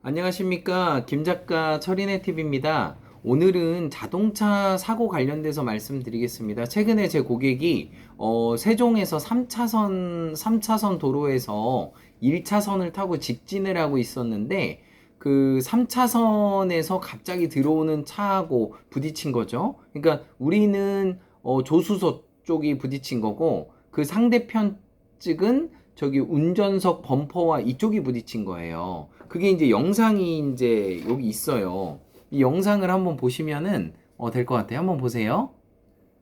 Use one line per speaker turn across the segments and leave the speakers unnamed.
안녕하십니까. 김 작가 철인의 TV입니다. 오늘은 자동차 사고 관련돼서 말씀드리겠습니다. 최근에 제 고객이 어, 세종에서 3차선, 3차선 도로에서 1차선을 타고 직진을 하고 있었는데 그 3차선에서 갑자기 들어오는 차하고 부딪힌 거죠. 그러니까 우리는 어, 조수석 쪽이 부딪힌 거고 그 상대편 측은 저기 운전석 범퍼와 이쪽이 부딪힌 거예요. 그게 이제 영상이 이제 여기 있어요. 이 영상을 한번 보시면은 어, 될 것 같아요. 한번 보세요.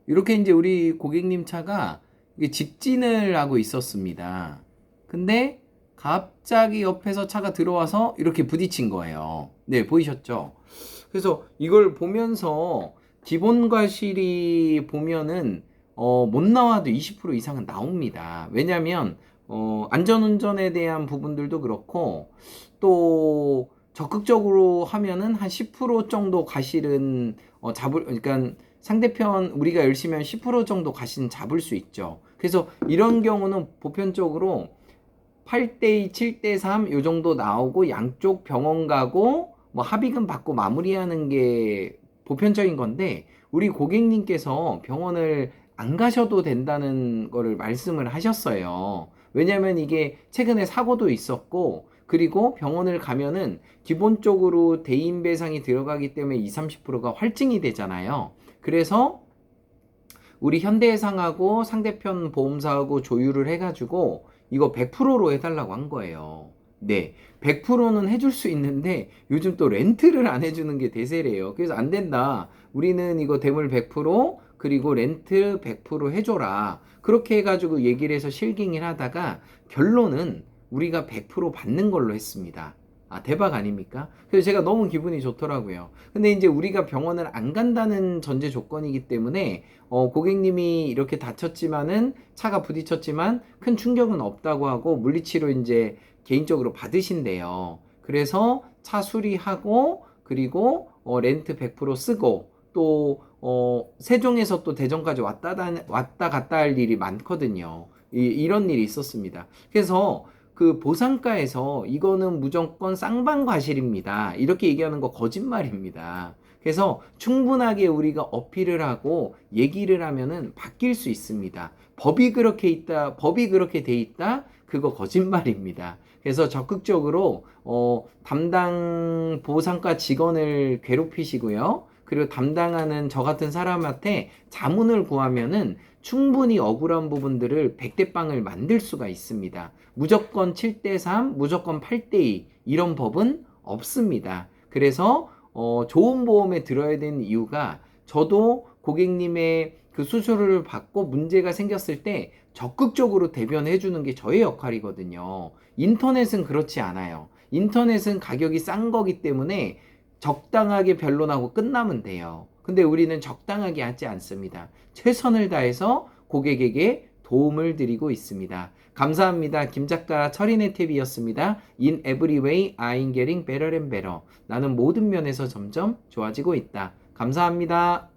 이렇게 이제 우리 고객님 차가 직진을 하고 있었습니다. 근데 갑자기 옆에서 차가 들어와서 이렇게 부딪힌 거예요. 네, 보이셨죠? 그래서 이걸 보면서 기본 과실이 보면은 어, 못 나와도 20% 이상은 나옵니다. 왜냐면 어, 안전운전에 대한 부분들도 그렇고 또 적극적으로 하면은 한 10% 정도 과실은 어, 잡을 그러니까 상대편 우리가 열심히 하면 10% 정도 과실은 잡을 수 있죠. 그래서 이런 경우는 보편적으로 8대2, 7대3 요 정도 나오고 양쪽 병원 가고 뭐 합의금 받고 마무리하는 게 보편적인 건데 우리 고객님께서 병원을 안 가셔도 된다는 거를 말씀을 하셨어요. 왜냐면 이게 최근에 사고도 있었고 그리고 병원을 가면은 기본적으로 대인 배상이 들어가기 때문에 20, 30%가 활증이 되잖아요. 그래서 우리 현대해상하고 상대편 보험사하고 조율을 해가지고 이거 100%로 해달라고 한 거예요. 네. 100%는 해줄 수 있는데 요즘 또 렌트를 안 해주는 게 대세래요. 그래서 안 된다. 우리는 이거 대물 100% 그리고 렌트 100% 해줘라. 그렇게 해가지고 얘기를 해서 실갱이를 하다가 결론은 우리가 100% 받는 걸로 했습니다. 아, 대박 아닙니까? 그래서 제가 너무 기분이 좋더라고요. 근데 이제 우리가 병원을 안 간다는 전제 조건이기 때문에, 어, 고객님이 이렇게 다쳤지만은, 차가 부딪혔지만, 큰 충격은 없다고 하고, 물리치료 이제 개인적으로 받으신대요. 그래서 차 수리하고, 그리고, 어, 렌트 100% 쓰고, 또, 어, 세종에서 또 대전까지 왔다, 다, 왔다 갔다 할 일이 많거든요. 이, 이런 일이 있었습니다. 그래서, 그 보상가에서 이거는 무조건 쌍방과실입니다. 이렇게 얘기하는 거 거짓말입니다. 그래서 충분하게 우리가 어필을 하고 얘기를 하면은 바뀔 수 있습니다. 법이 그렇게 있다, 법이 그렇게 돼 있다, 그거 거짓말입니다. 그래서 적극적으로 어, 담당 보상가 직원을 괴롭히시고요. 그리고 담당하는 저 같은 사람한테 자문을 구하면은 충분히 억울한 부분들을 100대 빵을 만들 수가 있습니다. 무조건 7대 3, 무조건 8대 2 이런 법은 없습니다. 그래서 어, 좋은 보험에 들어야 되는 이유가 저도 고객님의 그 수술을 받고 문제가 생겼을 때 적극적으로 대변해 주는 게 저의 역할이거든요. 인터넷은 그렇지 않아요. 인터넷은 가격이 싼 거기 때문에 적당하게 변론하고 끝나면 돼요. 근데 우리는 적당하게 하지 않습니다. 최선을 다해서 고객에게 도움을 드리고 있습니다. 감사합니다. 김 작가 철인의 탭이었습니다. In every way, I'm getting better and better. 나는 모든 면에서 점점 좋아지고 있다. 감사합니다.